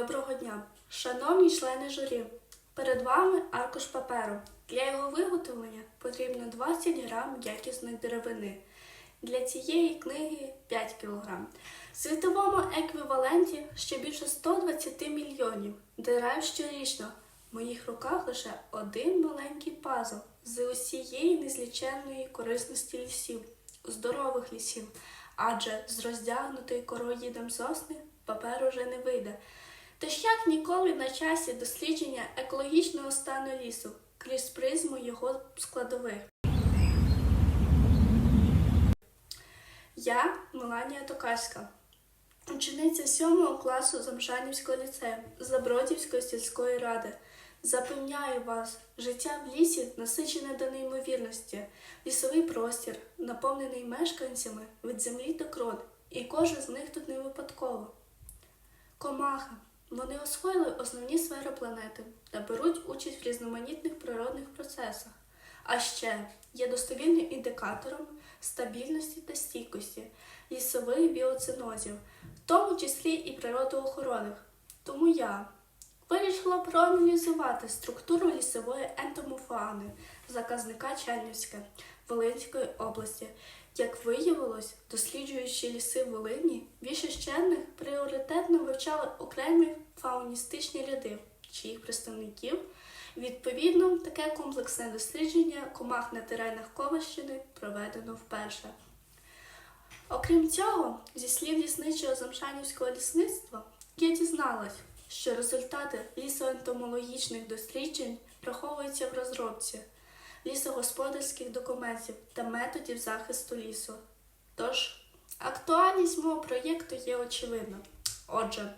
Доброго дня, шановні члени журі. Перед вами аркуш паперу. Для його виготовлення потрібно 20 грам якісної деревини. Для цієї книги 5 кг. В світовому еквіваленті ще більше 120 мільйонів дерев щорічно. В моїх руках лише один маленький пазл з усієї незліченної корисності лісів, здорових лісів, адже з роздягнутої короїдом сосни папер уже не вийде. Тож як ніколи на часі дослідження екологічного стану лісу крізь призму його складових. Я Меланія Токарська, учениця 7 класу Замшанівського ліцею Забродівської сільської ради. Запевняю вас, життя в лісі насичене до неймовірності, лісовий простір, наповнений мешканцями від землі до крон, і кожен з них тут не випадково. Комахи. Вони освоїли основні сфери планети та беруть участь в різноманітних природних процесах, а ще є достовірним індикатором стабільності та стійкості лісових біоцинозів, в тому числі і природоохоронних. Тому я вирішила проаналізувати структуру лісової ентомофауни заказника Чернівське Волинської області. Як виявилось, досліджуючи ліси Волині, більшість черних пріоритетно вивчали окремі фауністичні ряди, чиїх представників. Відповідно, таке комплексне дослідження комах на теренах Коващини проведено вперше. Окрім цього, зі слів лісничого Замшанівського лісництва, я дізналась, що результати лісоентомологічних досліджень враховуються в розробці лісогосподарських документів та методів захисту лісу. Тож, актуальність мого проєкту є очевидна. Отже,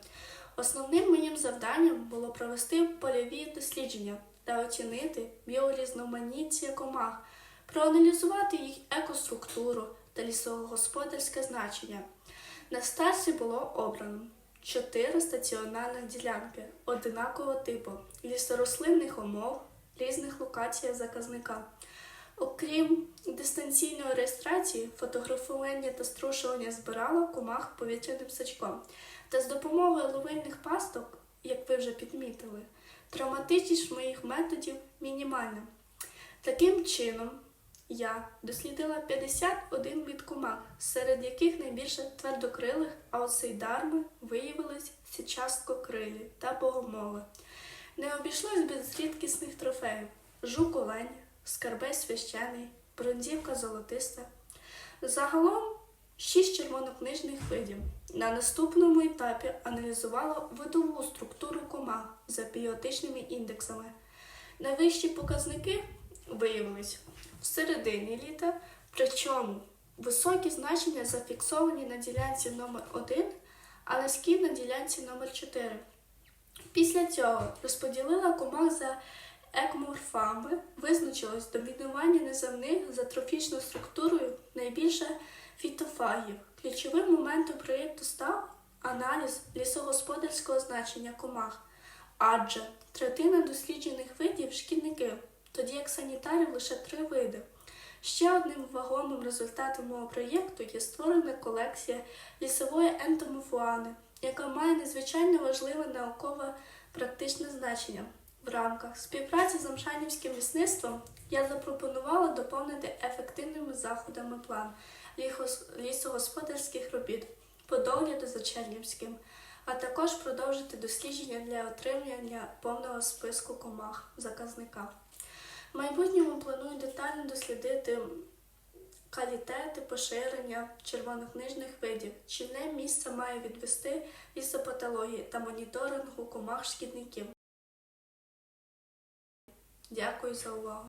основним моїм завданням було провести польові дослідження та оцінити біорізноманіття комах, проаналізувати їх екоструктуру та лісогосподарське значення. На старті було обрано чотири стаціонарних ділянки одинакового типу лісорослинних умов різних локаціях заказника. Окрім дистанційної реєстрації, фотографування та струшування збирала комах повітряним сачком. Та з допомогою ловильних пасток, як ви вже підмітили, травматичність моїх методів мінімальна. Таким чином, я дослідила 51 від комах, серед яких найбільше твердокрилих, а осейдарми виявились січасткокрилі та богомоли. Не обійшлось без рідкісних трофеїв жук олень, скарбець священий, бронзівка золотиста. Загалом шість червонокнижних видів. На наступному етапі аналізувала видову структуру комах за біотичними індексами. Найвищі показники виявились в середині літа, причому високі значення зафіксовані на ділянці номер 1 а низькі на ділянці номер 4 Після цього розподілила комах за екоморфами, визначилось домінування неземних за трофічною структурою найбільше фітофагів. Ключовим моментом проєкту став аналіз лісогосподарського значення комах, адже третина досліджених видів шкідників, тоді як санітарів лише три види. Ще одним вагомим результатом мого проєкту є створена колекція лісової ентомофуани, яка має надзвичайно важливе наукове практичне значення. В рамках співпраці з Амшанівським лісництвом я запропонувала доповнити ефективними заходами план лісогосподарських робіт по догляду за Чернівським, а також продовжити дослідження для отримання повного списку комах заказника. В майбутньому планую детально дослідити калітети поширення червонокнижних видів, чільне місце має відвести лісопатології та моніторингу комах шкідників. Дякую за увагу.